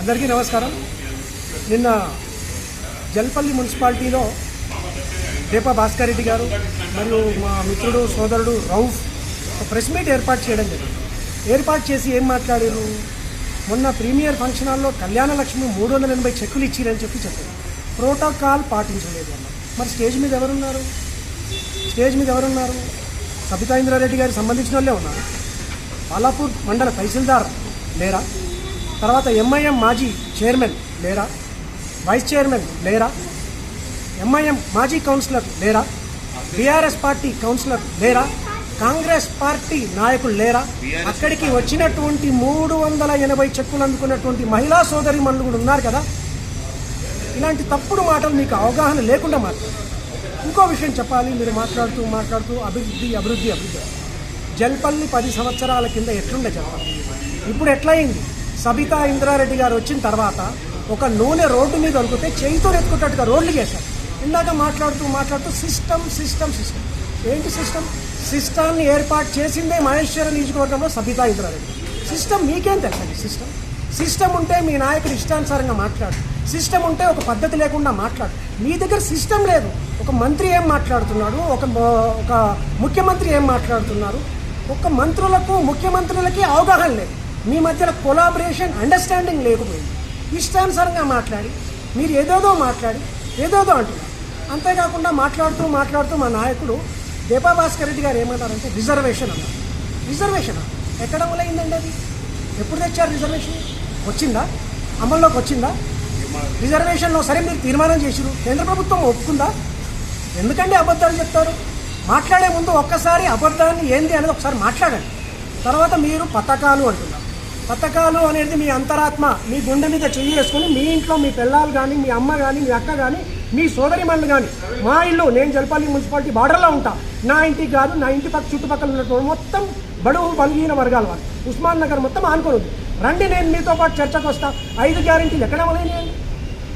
అందరికీ నమస్కారం. నిన్న జల్పల్లి మున్సిపాలిటీలో దీప భాస్కర్ రెడ్డి గారు మరియు మా మిత్రుడు సోదరుడు రౌఫ్ ఒక ప్రెస్ మీట్ ఏర్పాటు చేయడం జరిగింది. ఏర్పాటు చేసి ఏం మాట్లాడారు? మొన్న ప్రీమియర్ ఫంక్షన్ హాల్లో కళ్యాణ లక్ష్మి మూడు వందల ఎనభై చెక్కులు ఇచ్చిరని చెప్పి చెప్పారు. ప్రోటోకాల్ పాటించలేదు అన్న మరి స్టేజ్ మీద ఎవరున్నారు? స్టేజ్ మీద ఎవరున్నారు? సబితా ఇంద్రారెడ్డి గారికి సంబంధించిన వాళ్ళే ఉన్నారు. బాలాపూర్ మండల తహసీల్దార్ లేరా? తర్వాత ఎంఐఎం మాజీ చైర్మన్ లేరా? వైస్ చైర్మన్ లేరా? ఎంఐఎం మాజీ కౌన్సిలర్ లేరా? బీఆర్ఎస్ పార్టీ కౌన్సిలర్ లేరా? కాంగ్రెస్ పార్టీ నాయకులు లేరా? అక్కడికి వచ్చినటువంటి మూడు వందల ఎనభై చెక్కులు అందుకున్నటువంటి మహిళా సోదరి మనులు కూడా ఉన్నారు కదా? ఇలాంటి తప్పుడు మాటలు మీకు అవగాహన లేకుండా మాట్లాడు ఇంకో విషయం చెప్పాలి. మీరు మాట్లాడుతూ మాట్లాడుతూ అభివృద్ధి అభివృద్ధి అభివృద్ధి. జల్పల్లి పది సంవత్సరాల కింద ఎట్లుండే జల్పల్లి? ఇప్పుడు ఎట్లయింది? సబితా ఇంద్రారెడ్డి గారు వచ్చిన తర్వాత ఒక నూనె రోడ్డు మీద అనుకుంటే చేయితో ఎత్తుకున్నట్టుగా రోడ్లు చేశారు. ఇందాక మాట్లాడుతూ మాట్లాడుతూ సిస్టమ్ సిస్టమ్ సిస్టమ్. ఏంటి సిస్టమ్? సిస్టమ్ని ఏర్పాటు చేసిందే మహేశ్వర నియోజకవర్గంలో సబితా ఇంద్రారెడ్డి. సిస్టమ్ మీకేం తెలుసండి సిస్టమ్? సిస్టమ్ ఉంటే మీ నాయకుడు ఇష్టానుసారంగా మాట్లాడు. సిస్టమ్ ఉంటే ఒక పద్ధతి లేకుండా మాట్లాడు. మీ దగ్గర సిస్టమ్ లేదు. ఒక మంత్రి ఏం మాట్లాడుతున్నాడు? ఒక ఒక ముఖ్యమంత్రి ఏం మాట్లాడుతున్నారు? ఒక మంత్రులకు ముఖ్యమంత్రులకి అవగాహన లేదు. మీ మధ్యన కొలాబరేషన్ అండర్స్టాండింగ్ లేకపోయింది. ఇష్టానుసారంగా మాట్లాడి మీరు ఏదోదో మాట్లాడి ఏదోదో అంటున్నారు. అంతేకాకుండా మాట్లాడుతూ మాట్లాడుతూ మా నాయకుడు దీపా భాస్కర్ రెడ్డి గారు ఏమన్నారంటే రిజర్వేషన్ అన్నారు. రిజర్వేషన్ ఎక్కడ అమలైందండి అది? ఎప్పుడు తెచ్చారు రిజర్వేషన్ వచ్చిందా? అమల్లోకి వచ్చిందా? రిజర్వేషన్లో సరే మీరు తీర్మానం చేసిరు. కేంద్ర ప్రభుత్వం ఒప్పుకుందా? ఎందుకండి అబద్ధాలు చెప్తారు? మాట్లాడే ముందు ఒక్కసారి అబద్ధాన్ని ఏంది అనేది ఒకసారి మాట్లాడండి. తర్వాత మీరు పథకాలు అంటున్నారు. పథకాలు అనేది మీ అంతరాత్మ మీ గుండె మీద చెయ్యి వేసుకొని మీ ఇంట్లో మీ పిల్లలు కానీ మీ అమ్మ కానీ మీ అక్క కానీ మీ సోదరి మనులు కానీ మా ఇల్లు నేను జలపల్లి మున్సిపాలిటీ బార్డర్లో ఉంటా. నా ఇంటికి కాదు నా ఇంటి పక్క చుట్టుపక్కల ఉన్నటువంటి మొత్తం బడుగు బలహీన వర్గాల వారు. ఉస్మాన్ నగర్ మొత్తం ఆనుకొని రండి నేను మీతో పాటు చర్చకు వస్తా. ఐదు గ్యారెంటీలు ఎక్కడ అమలైనాయండి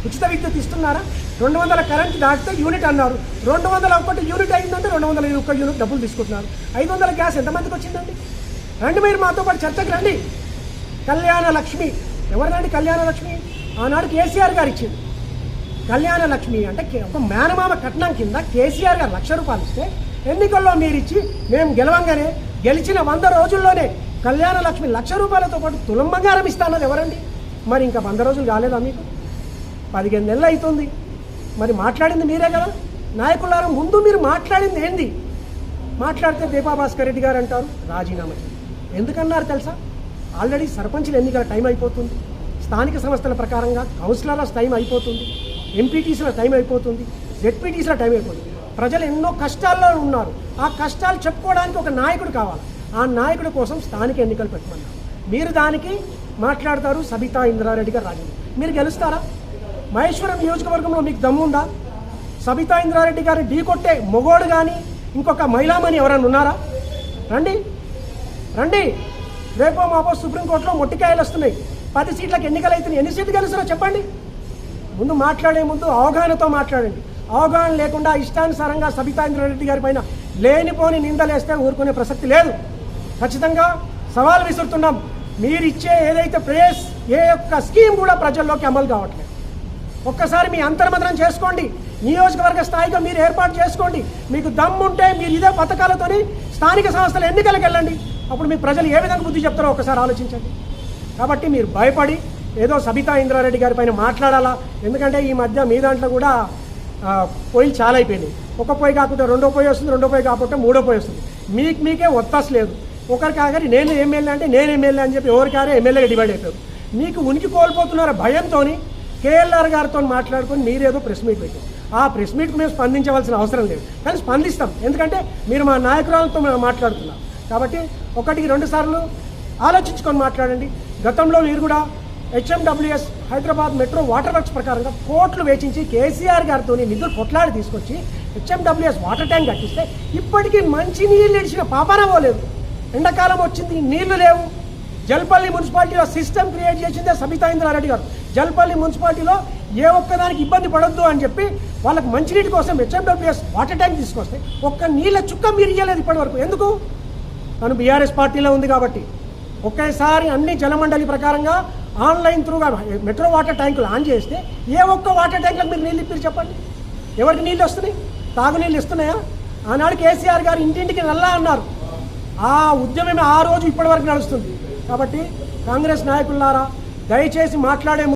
ఉచిత విద్యుత్ ఇస్తున్నారా? రెండు వందల కరెంట్ దాటితే యూనిట్ అన్నారు. రెండు వందల ఒకటి యూనిట్ అయిందంటే రెండు వందల ఒక్క యూనిట్ డబ్బులు తీసుకుంటున్నారు. ఐదు వందల గ్యాస్ ఎంతమందికి వచ్చిందండి? రండి మీరు మాతో పాటు చర్చకు రండి. కళ్యాణ లక్ష్మి ఎవరినండి కళ్యాణ లక్ష్మి ఆనాడు కేసీఆర్ గారు ఇచ్చింది కళ్యాణ లక్ష్మి అంటే ఒక మేనమామ కట్నం కింద కేసీఆర్ గారు లక్ష రూపాయలు ఇస్తే ఎన్నికల్లో మీరు ఇచ్చి మేము గెలవంగానే గెలిచిన వంద రోజుల్లోనే కళ్యాణ లక్ష్మి లక్ష రూపాయలతో పాటు తులం బంగారం ఇస్తానది ఎవరండి? మరి ఇంకా వంద రోజులు కాలేదా మీకు? పదిహేను నెలలు అవుతుంది మరి మాట్లాడింది మీరే కదా? నాయకులారా ముందు మీరు మాట్లాడింది ఏంది? మాట్లాడితే దీపా భాస్కర్ రెడ్డి గారు అంటారు రాజీనామా ఎందుకన్నారు తెలుసా? ఆల్రెడీ సర్పంచ్ల ఎన్నికల టైం అయిపోతుంది. స్థానిక సంస్థల ప్రకారంగా కౌన్సిలర్ల టైం అయిపోతుంది. ఎంపీటీసీల టైం అయిపోతుంది. జెడ్పీటీసీల టైం అయిపోతుంది. ప్రజలు ఎన్నో కష్టాల్లో ఉన్నారు. ఆ కష్టాలు చెప్పుకోవడానికి ఒక నాయకుడు కావాలి. ఆ నాయకుడి కోసం స్థానిక ఎన్నికలు పెట్టమన్నారు. మీరు దానికి మాట్లాడతారు సబితా ఇంద్రారెడ్డి గారు రాజీనామా మీరు గెలుస్తారా? మహేశ్వరం నియోజకవర్గంలో మీకు దమ్ముందా సబితా ఇంద్రారెడ్డి గారిని ఢీకొట్టే మొగోడు కానీ ఇంకొక మహిళామణి ఎవరైనా ఉన్నారా? రండి. రండి. రేపో మాపో సుప్రీంకోర్టులో మొట్టికాయలు వస్తున్నాయి. పది సీట్లకు ఎన్నికలు అవుతున్నాయి. ఎన్ని సీట్లు గెలుస్తారో చెప్పండి. ముందు మాట్లాడే ముందు అవగాహనతో మాట్లాడండి. అవగాహన లేకుండా ఇష్టానుసారంగా సబితాంద్ర రెడ్డి గారి పైన లేనిపోని నిందలేస్తే ఊరుకునే ప్రసక్తి లేదు. ఖచ్చితంగా సవాల్ విసురుతున్నాం. మీరిచ్చే ఏదైతే ప్రేస్ ఏ యొక్క స్కీమ్ కూడా ప్రజల్లోకి అమలు కావట్లేదు. ఒక్కసారి మీ అంతర్మదనం చేసుకోండి. నియోజకవర్గ స్థాయిగా మీరు ఏర్పాటు చేసుకోండి. మీకు దమ్ముంటే మీరు ఇదే పథకాలతోని స్థానిక సంస్థల ఎన్నికలకు వెళ్ళండి. అప్పుడు మీ ప్రజలు ఏ విధంగా బుద్ధి చెప్తారో ఒకసారి ఆలోచించండి. కాబట్టి మీరు భయపడి ఏదో సబితా ఇంద్రారెడ్డి గారి పైన మాట్లాడాలా? ఎందుకంటే ఈ మధ్య మీ దాంట్లో కూడా పొయ్యి చాలా అయిపోయినాయి ఒక పొయ్యి కాకుండా రెండో పొయ్యి వస్తుంది రెండో పొయ్యి కాకపోతే మూడో పొయ్యి వస్తుంది. మీకు మీకే ఒత్తాస్ లేదు. ఒకరికి కాగారి నేను ఎమ్మెల్యే అంటే నేను ఎమ్మెల్యే అని చెప్పి ఎవరికారే ఎమ్మెల్యేగా డివైడ్ అయిపోయారు. మీకు ఉనికి కోల్పోతున్నారు భయంతో కేఎల్ఆర్ గారితో మాట్లాడుకొని మీరేదో ప్రెస్ మీట్ పెట్టారు. ఆ ప్రెస్ మీట్కు మేము స్పందించవలసిన అవసరం లేదు. కానీ స్పందిస్తాం. ఎందుకంటే మీరు మా నాయకురాలతో మేము మాట్లాడుతున్నాం కాబట్టి ఒకటికి రెండు సార్లు ఆలోచించుకొని మాట్లాడండి. గతంలో మీరు కూడా HMWS Hyderabad metro water works ప్రకారంగా కోట్లు వేచించి కేసీఆర్ గారితో నిధులు కొట్లాడి తీసుకొచ్చి హెచ్ఎండబ్ల్యూఎస్ వాటర్ ట్యాంక్ కట్టిస్తే ఇప్పటికీ మంచి నీళ్ళు ఇడిచిన పాపాన లేదు. ఎండాకాలం వచ్చింది నీళ్ళు లేవు. జల్పల్లి మున్సిపాలిటీలో సిస్టమ్ క్రియేట్ చేసిందే సబితా ఇంద్రారెడ్డి గారు. జల్పల్లి మున్సిపాలిటీలో ఏ ఒక్కదానికి ఇబ్బంది పడొద్దు అని చెప్పి వాళ్ళకి మంచినీటి కోసం హెచ్ఎండబ్ల్యూఎస్ వాటర్ ట్యాంక్ తీసుకొస్తే ఒక్క నీళ్ళ చుక్క మీరు ఇయ్యలేదు ఇప్పటివరకు. ఎందుకు? తను బీఆర్ఎస్ పార్టీలో ఉంది కాబట్టి. ఒకేసారి అన్ని జలమండలి ప్రకారంగా ఆన్లైన్ త్రూగా మెట్రో వాటర్ ట్యాంకులు ఆన్ చేస్తే ఏ ఒక్క వాటర్ ట్యాంకులకు మీరు నీళ్ళు ఇప్పారు చెప్పండి? ఎవరికి నీళ్ళు వస్తున్నాయి? తాగునీళ్ళు ఇస్తున్నాయా? ఆనాడు కేసీఆర్ గారు ఇంటింటికి నల్లా అన్నారు. ఆ ఉద్యమమే ఆ రోజు ఇప్పటివరకు నడుస్తుంది. కాబట్టి కాంగ్రెస్ నాయకులారా దయచేసి మాట్లాడే